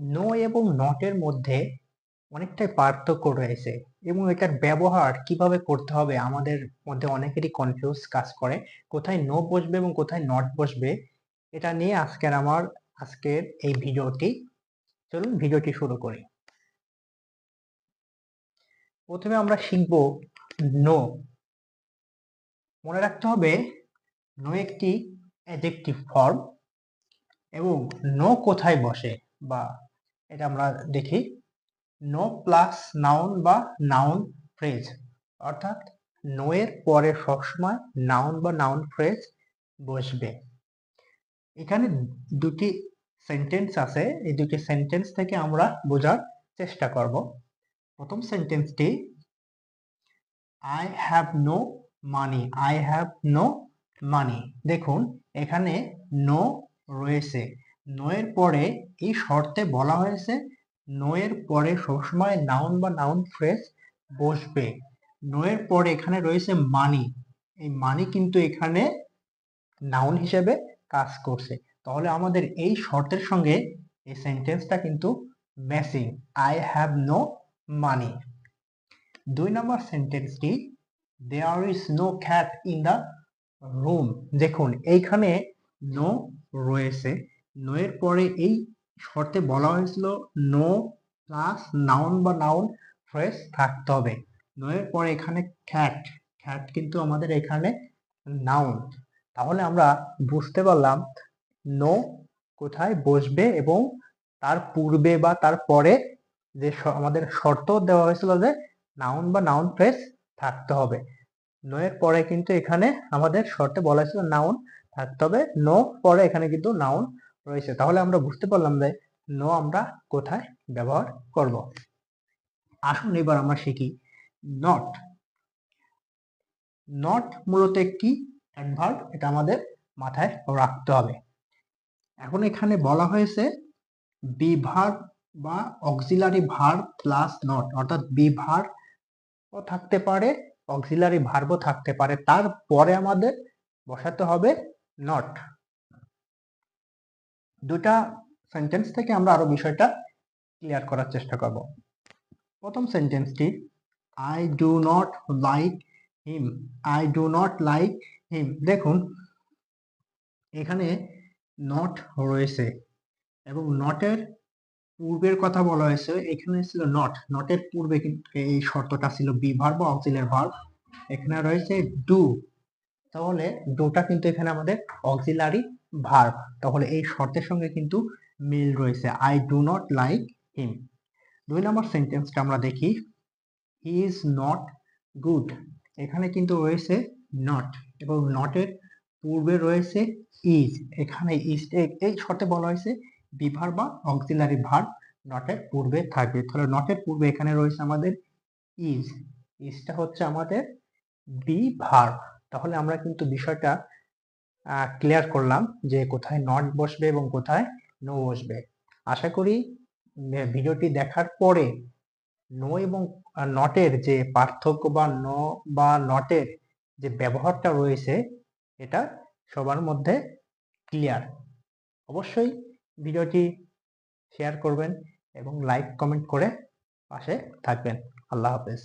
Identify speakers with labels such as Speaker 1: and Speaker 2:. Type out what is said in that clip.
Speaker 1: No এবং নটের মধ্যে অনেকটাই পার্থক্য রয়েছে এবং এটার ব্যবহার কীভাবে করতে হবে আমাদের মধ্যে অনেকেরই কনফিউজ কাজ করে। কোথায় নো বসবে এবং কোথায় নট বসবে এটা নিয়ে আজকের আমার, আজকের এই ভিডিওটি। চলুন ভিডিওটি শুরু করি। প্রথমে আমরা শিখব নো মনে রাখতে হবে নো একটি অ্যাডজেক্টিভ ফর্ম এবং নো কোথায় বসে বা এটা আমরা দেখি। নো প্লাস নাউন বা নাউন ফ্রেজ অর্থাৎ নো এর পরে সবসময় নাউন বা নাউন ফ্রেজ বসবে। এখানে দুটি সেন্টেন্স আছে, এই দুটি সেন্টেন্স থেকে আমরা বোঝার চেষ্টা করব। প্রথম সেন্টেন্সটি I have no money I have no money দেখুন, এখানে নো রয়েছে। নো এর পরে এই শর্তে বলা হয়েছে নো এর পরে সবসময় নাউন বা নাউন ফ্রেজ বসবে। নো এর পরে এখানে রয়েছে মানি এই মানি কিন্তু এখানে নাউন হিসেবে কাজ করছে। তাহলে আমাদের এই শর্তের সঙ্গে এই সেন্টেন্সটা কিন্তু matching I have no money দুই নম্বর সেন্টেন্সটি there is no cat in the room দেখুন, এইখানে নো রয়েছে। নো এর পরে এই শর্তে বলা হয়েছিল নো প্লাস নাউন বা নাউন ফ্রেস থাকতে হবে। নো এর পরে এখানে খ্যাট খ্যাট কিন্তু আমাদের এখানে নাউন তাহলে আমরা বুঝতে পারলাম নো কোথায় বসবে এবং তার পূর্বে বা তার পরে যে আমাদের শর্ত দেওয়া হয়েছিল যে নাউন বা নাউন ফ্রেস থাকতে হবে। নো এর পরে কিন্তু এখানে আমাদের শর্তে বলা হয়েছিল নাউন থাকতে হবে। নো পরে এখানে কিন্তু নাউন রয়েছে। তাহলে আমরা বুঝতে পারলাম যে নো আমরা কোথায় ব্যবহার করব। আসুন এবার আমরা শিখি। নট নট মূলত একটি অ্যাডভার্ব এটা আমাদের মাথায় রাখতে হবে। এখন এখানে বলা হয়েছে বিভার বা অক্সিলারি ভার প্লাস নট অর্থাৎ বিভার ও থাকতে পারে অক্সিলারি ভার্বও থাকতে পারে। তারপরে আমাদের বসাতে হবে নট দুটা সেন্টেন্স থেকে আমরা আরও বিষয়টা ক্লিয়ার করার চেষ্টা করব। প্রথম সেন্টেন্সটি I do not like him I do not like him দেখুন, এখানে নট রয়েছে এবং নটের পূর্বের কথা বলা হয়েছে, এখানে ছিল নট নটের পূর্বে কিন্তু এই শর্তটা ছিল বি ভার্ব বা অক্সিলারি ভার্ব এখানে রয়েছে ডু তাহলে ডুটা কিন্তু এখানে আমাদের অক্সিলারি ভার্ব তাহলে এই শর্তের সঙ্গে কিন্তু মিল রয়েছে। I do not like him দুই নম্বর সেন্টেন্সটা আমরা দেখি। হি ইজ নট গুড এখানে কিন্তু রয়েছে নট এবং নটের পূর্বে রয়েছে ইজ এখানে ইজ এই শর্তে বলা হয়েছে বিভার বা অক্সিলারি ভার নটের পূর্বে থাকবে। তাহলে নটের পূর্বে এখানে রয়েছে আমাদের ইজ ইজটা হচ্ছে আমাদের বি ভার তাহলে আমরা কিন্তু বিষয়টা ক্লিয়ার করলাম যে কোথায় নট বসবে এবং কোথায় নো বসবে। আশা করি ভিডিওটি দেখার পরে নো এবং নটের যে পার্থক্য বা ন বা নটের যে ব্যবহারটা রয়েছে, এটা সবার মধ্যে ক্লিয়ার অবশ্যই ভিডিওটি শেয়ার করবেন এবং লাইক কমেন্ট করে পাশে থাকবেন। আল্লাহ হাফেজ।